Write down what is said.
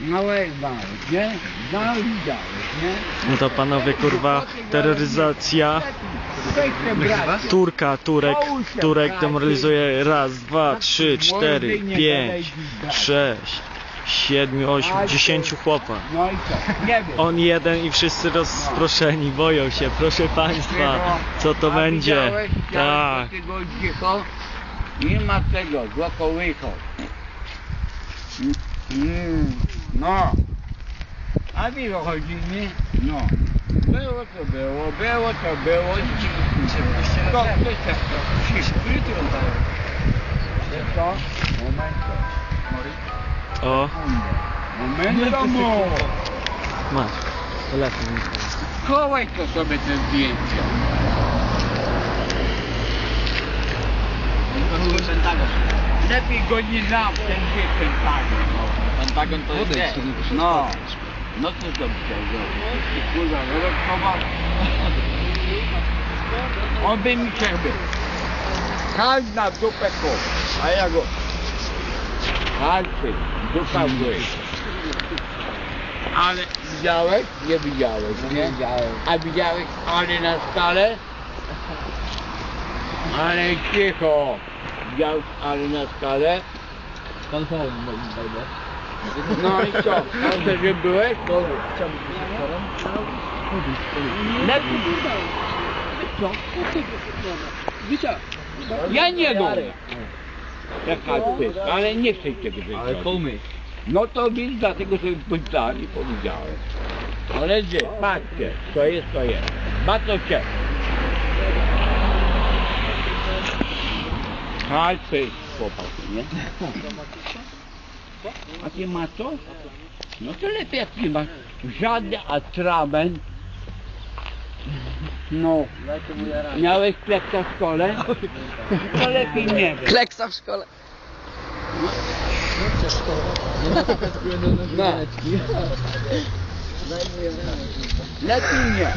Małe małe, nie? No widziałeś, nie? No to panowie kurwa, terroryzacja bracie. Turka, Turek, Turek demoralizuje raz, dwa, trzy, cztery, pięć, sześć, siedmiu, ośmiu, dziesięciu chłopa. No i co? Nie wiem. On jeden i wszyscy rozproszeni, boją się, proszę państwa, co to A będzie? widziałeś, widziałeś Tak. cicho? Nie ma tego, złokołycho. Mm, no. A wiesz o chodzi mi? No. Było to było, było to było. To, to jest to. Co? Momento. O, Momento, mo. masz, telefon. Chowaj to sobie te zdjęcia. Lepiej go nie znam, ten wie Pentagon. Pentagon to jest gdzie? No. No co to chciał zrobić? Kurwa, no rozchował. On by mi być. Hal na dupę ko. A ja go. Hal ty, dupa w górę. Ale widziałeś? Nie widziałeś, nie? Widziałem. A widziałeś ale na stale? Ale cicho. Widziałeś ale na stale? No i co? Dobrze, że byłeś? Lepiej. Ja nie dam. Taka pysk, ale nie chcę tego Ale zrobić. pomyśl. No to więc dlatego sobie pytali, powiedziałem. Ale gdzie? Patrzcie, to jest, to jest. Bardzo cię. Alpy, chłopaki, nie? A ty ma coś? No to lepiej jak nie masz żadny atrament. No, miałeś kleksa w szkole? To lepiej nie wiem. Kleksa w szkole. No. Lepiej nie.